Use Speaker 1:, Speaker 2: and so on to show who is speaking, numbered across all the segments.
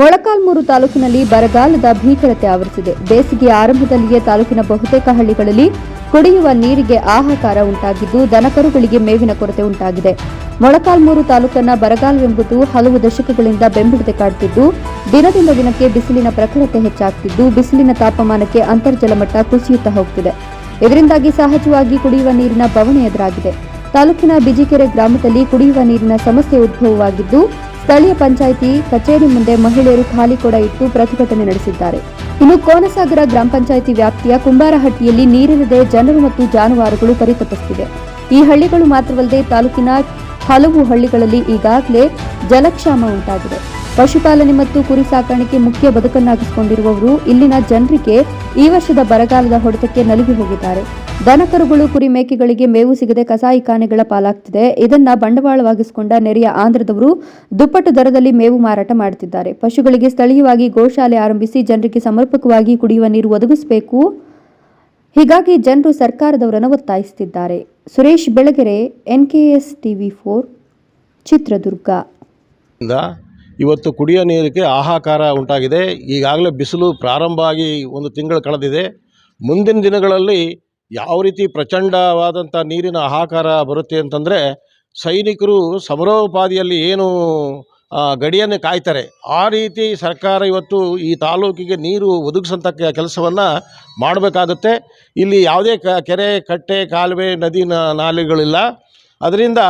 Speaker 1: ಮೊಳಕಾಲ್ಮೂರು ತಾಲೂಕಿನಲ್ಲಿ ಬರಗಾಲದ ಭೀಕರತೆ ಆವರಿಸಿದೆ. ಬೇಸಿಗೆ ಆರಂಭದಲ್ಲಿಯೇ ತಾಲೂಕಿನ ಬಹುತೇಕ ಹಳ್ಳಿಗಳಲ್ಲಿ ಕುಡಿಯುವ ನೀರಿಗೆ ಆಹಾಕಾರ ಉಂಟಾಗಿದ್ದು, ದನಕರುಗಳಿಗೆ ಮೇವಿನ ಕೊರತೆ ಉಂಟಾಗಿದೆ. ಮೊಳಕಾಲ್ಮೂರು ತಾಲೂಕನ್ನ ಬರಗಾಲವೆಂಬುದು ಹಲವು ದಶಕಗಳಿಂದ ಬೆಂಬಿಡದೆ ಕಾಡುತ್ತಿದ್ದು ದಿನದಿಂದ ದಿನಕ್ಕೆ ಬಿಸಿಲಿನ ಪ್ರಖರತೆ ಹೆಚ್ಚಾಗ್ತಿದ್ದು, ಬಿಸಿಲಿನ ತಾಪಮಾನಕ್ಕೆ ಅಂತರ್ಜಲ ಮಟ್ಟ ಕುಸಿಯುತ್ತಾ ಹೋಗ್ತಿದೆ. ಇದರಿಂದಾಗಿ ಸಹಜವಾಗಿ ಕುಡಿಯುವ ನೀರಿನ ಬವಣೆ ಎದುರಾಗಿದೆ. ತಾಲೂಕಿನ ಬಿಜಿಕೆರೆ ಗ್ರಾಮದಲ್ಲಿ ಕುಡಿಯುವ ನೀರಿನ ಸಮಸ್ಯೆ ಉದ್ಭವವಾಗಿದ್ದು ಸ್ಥಳೀಯ ಪಂಚಾಯಿತಿ ಕಚೇರಿ ಮುಂದೆ ಮಹಿಳೆಯರು ಖಾಲಿ ಕೊಡ ಇಟ್ಟು ಪ್ರತಿಭಟನೆ ನಡೆಸಿದ್ದಾರೆ. ಇನ್ನು ಕೋನಸಾಗರ ಗ್ರಾಮ ಪಂಚಾಯಿತಿ ವ್ಯಾಪ್ತಿಯ ಕುಂಬಾರಹಟ್ಟಿಯಲ್ಲಿ ನೀರಿಲ್ಲದೆ ಜನರು ಮತ್ತು ಜಾನುವಾರುಗಳು ಪರಿತಪಿಸುತ್ತಿವೆ ಈ ಹಳ್ಳಿಗಳು ಮಾತ್ರವಲ್ಲದೆ ತಾಲೂಕಿನ ಹಲವು ಹಳ್ಳಿಗಳಲ್ಲಿ ಈಗಾಗಲೇ ಜಲಕ್ಷಾಮ ಉಂಟಾಗಿದೆ. ಪಶುಪಾಲನೆ ಮತ್ತು ಕುರಿ ಸಾಕಾಣಿಕೆ ಮುಖ್ಯ ಬದುಕನ್ನಾಗಿಸಿಕೊಂಡಿರುವವರು ಇಲ್ಲಿನ ಜನರಿಗೆ ಈ ವರ್ಷದ ಬರಗಾಲದ ಹೊಡೆತಕ್ಕೆ ನಲುಗಿ ಹೋಗಿದ್ದಾರೆ. ದನಕರುಗಳು ಕುರಿ ಮೇಕೆಗಳಿಗೆ ಮೇವು ಸಿಗದೆ ಕಸಾಯಿಖಾನೆಗಳ ಪಾಲಾಗ್ತಿದೆ. ಇದನ್ನ ಬಂಡವಾಳವಾಗಿಸಿಕೊಂಡ ನೆರೆಯ ಆಂಧ್ರದವರು ದುಪ್ಪಟ್ಟು ದರದಲ್ಲಿ ಮೇವು ಮಾರಾಟ ಮಾಡುತ್ತಿದ್ದಾರೆ ಪಶುಗಳಿಗೆ ಸ್ಥಳೀಯವಾಗಿ ಗೋಶಾಲೆ ಆರಂಭಿಸಿ ಜನರಿಗೆ ಸಮರ್ಪಕವಾಗಿ ಕುಡಿಯುವ ನೀರು ಒದಗಿಸಬೇಕು. ಹೀಗಾಗಿ ಜನರು ಸರ್ಕಾರದವರನ್ನು ಒತ್ತಾಯಿಸುತ್ತಿದ್ದಾರೆ Suresh Belagere, NKS TV four, Chitradurga.
Speaker 2: ಇವತ್ತು ಕುಡಿಯೋ ನೀರಿಗೆ ಹಾಹಾಕಾರ ಉಂಟಾಗಿದೆ. ಈಗಾಗಲೇ ಬಿಸಿಲು ಪ್ರಾರಂಭ ಆಗಿ ಒಂದು ತಿಂಗಳು ಕಳೆದಿದೆ. ಮುಂದಿನ ದಿನಗಳಲ್ಲಿ ಯಾವ ರೀತಿ ಪ್ರಚಂಡವಾದಂಥ ನೀರಿನ ಹಾಹಾಕಾರ ಬರುತ್ತೆ ಅಂತಂದರೆ ಸೈನಿಕರು ಸಮರೋಪಾದಿಯಲ್ಲಿ ಏನು ಗಡಿಯನ್ನು ಕಾಯ್ತಾರೆ. ಆ ರೀತಿ ಸರ್ಕಾರ ಇವತ್ತು ಈ ತಾಲೂಕಿಗೆ ನೀರು ಒದಗಿಸೋಂಥ ಕೆಲಸವನ್ನು ಮಾಡಬೇಕಾಗುತ್ತೆ. ಇಲ್ಲಿ ಯಾವುದೇ ಕ, ಕೆರೆ, ಕಟ್ಟೆ, ಕಾಲುವೆ, ನದಿ ನಾಲೆಗಳಿಲ್ಲ. ಅದರಿಂದ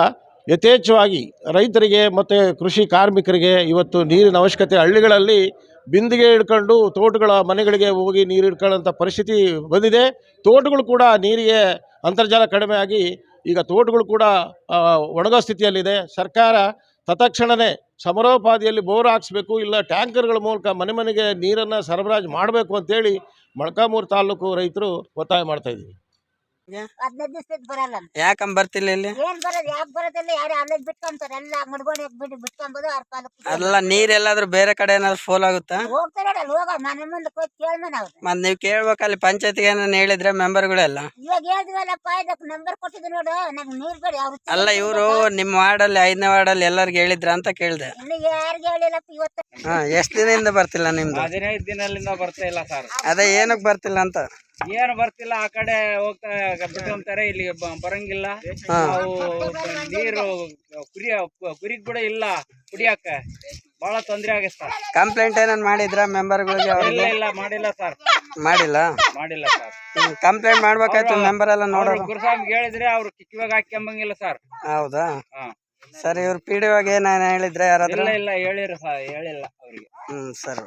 Speaker 2: ಯಥೇಚ್ಛವಾಗಿ ರೈತರಿಗೆ ಮತ್ತು ಕೃಷಿ ಕಾರ್ಮಿಕರಿಗೆ ಇವತ್ತು ನೀರಿನ ಅವಶ್ಯಕತೆ ಹಳ್ಳಿಗಳಲ್ಲಿ ಬಿಂದಿಗೆ ಹಿಡ್ಕೊಂಡು ತೋಟಗಳ ಮನೆಗಳಿಗೆ ಹೋಗಿ ನೀರು ಹಿಡ್ಕೊಳ್ಳೋಂಥ ಪರಿಸ್ಥಿತಿ ಬಂದಿದೆ. ತೋಟಗಳು ಕೂಡ ನೀರಿಗೆ ಅಂತರ್ಜಲ ಕಡಿಮೆ ಆಗಿ ಈಗ ತೋಟಗಳು ಕೂಡ ಒಣಗೋ ಸ್ಥಿತಿಯಲ್ಲಿದೆ. ಸರ್ಕಾರ ತತ್ಕ್ಷಣವೇ ಸಮರೋಪಾದಿಯಲ್ಲಿ ಬೋರ್ ಹಾಕ್ಸ್ಬೇಕು, ಇಲ್ಲ ಟ್ಯಾಂಕರ್ಗಳ ಮೂಲಕ ಮನೆ ಮನೆಗೆ ನೀರನ್ನು ಸರಬರಾಜು ಮಾಡಬೇಕು ಅಂತೇಳಿ ಮೊಳಕಾಮೂರು ತಾಲೂಕು ರೈತರು ಒತ್ತಾಯ ಮಾಡ್ತಾ ಇದ್ದೀವಿ.
Speaker 3: ಹದಿನೈದು ದಿವಸದ ಬರಲ್ಲ.
Speaker 4: ಯಾಕಂಬ ಬರ್ತಿಲ್ಲ ಇಲ್ಲಿ?
Speaker 3: ಏನ್ ಬರೋದು ಯಾಕೆ ಬರೋದಿಲ್ಲ ಯಾರು ಅಲ್ಲೇ ಬಿಟ್ಕೊಂತಾರೆ ಎಲ್ಲ ಮುಡ್ಗೋಡಿ ಬಿಟ್ಟು ಬಿಟ್ಕೊಂಬೋದು ಅವ್ರ ಕಾಲಕ್ಕೆ
Speaker 4: ಅಲ್ಲ ನೀರ್ ಎಲ್ಲಾದ್ರೂ ಬೇರೆ ಕಡೆ ಏನಾದ್ರು ಫೋಲ್ ಆಗುತ್ತಾ?
Speaker 3: ಹೋಗ್ತಾರೆ ಅಲ್ಲಿ ಹೋಗ ಮನೆ ಮುಂದೆ ಹೋಗಿ ಕೇಳ್ಮೇನ ಅವ್ರು
Speaker 4: ಮತ್ ನೀವ್ ಕೇಳ್ಬೇಕು ಅಲ್ಲಿ ಪಂಚಾಯತಿಗೆ ಏನಾನ ಹೇಳಿದ್ರೆ ಮೆಂಬರ್ಗಳೆಲ್ಲ
Speaker 3: ಇವಾಗ ಹೇಳಿದ್ವಲ್ಲಪ್ಪ ಇದಕ್ಕೆ ನಂಬರ್ ಕೊಟ್ಟಿದ್ರು ನೋಡು ನಂಗೆ ನೀರ್ ಬೇಡಿ ಅವ್ರು
Speaker 4: ಅಲ್ಲ ಇವ್ರು ನಿಮ್ಮ ವಾರ್ಡಲ್ಲಿ ಐದನೇ ವಾರ್ಡಲ್ಲಿ ಎಲ್ಲರಿಗೂ ಹೇಳಿದ್ರ ಅಂತ ಕೇಳ್ದೆ.
Speaker 3: ಯಾರಿಗೆ ಹೇಳಿಲ್ಲಪ್ಪ ಇವತ್ತು?
Speaker 4: ಹಾ ಎಷ್ಟ್ ದಿನದಿಂದ ಬರ್ತಿಲ್ಲ ನಿಮ್ದು?
Speaker 5: ಹದಿನೈದು ದಿನದಿಂದ ಬರ್ತಾ ಇಲ್ಲ ಸರ್.
Speaker 4: ಅದೇ ಏನಕ್ ಬರ್ತಿಲ್ಲ ಅಂತ?
Speaker 5: ಏನು ಬರ್ತಿಲ್ಲ ಆ ಕಡೆ ಹೋಗ್ತಾ ಬಿಟ್ಕೊಂತಾರೆ ಇಲ್ಲಿ ಬರಂಗಿಲ್ಲ. ನಾವು ನೀರು ಕುರಿಯ ಕುರಿ ಕೂಡ ಇಲ್ಲ ಕುಡಿಯಕ್ಕೆ. ಬಹಳ ತೊಂದರೆ ಆಗೈತೆ ಸರ್.
Speaker 4: ಕಂಪ್ಲೇಂಟ್ ಏನನ್ ಮಾಡಿದ್ರ ಮೆಂಬರ್ಗಳಿಗೆ
Speaker 5: ಇಲ್ಲ
Speaker 4: ಅವ್ರಿಗೆ?
Speaker 5: ಇಲ್ಲ ಮಾಡಿಲ್ಲ ಸರ್.
Speaker 4: ಮಾಡಿಲ್ಲ?
Speaker 5: ಮಾಡಿಲ್ಲ ಸರ್.
Speaker 4: ಕಂಪ್ಲೇಂಟ್ ಮಾಡ್ಬೇಕಾಯ್ತು ಮೆಂಬರ್ ಎಲ್ಲ
Speaker 5: ನೋಡೋ
Speaker 4: ನೋಡೋರು
Speaker 5: ಗುರುಸ್ವಾಮಿಗೆ ಹೇಳಿದ್ರೆ ಅವ್ರು ಕಿಕ್ಕಿವಾಗ ಹಾಕ್ಯಂಬಂಗಿಲ್ಲ ಸರ್.
Speaker 4: ಹೌದಾ? ಸರ್ ಇವ್ರು ಪಿ ಡಿ ಒಗೆ ಏನಾನ ಹೇಳಿದ್ರೆ ಯಾರಾದ್ರೂ?
Speaker 5: ಇಲ್ಲ ಇಲ್ಲ ಹೇಳಿರ ಹೇಳಿಲ್ಲ ಅವ್ರಿಗೆ.
Speaker 4: ಹ್ಮ್ ಸರ್.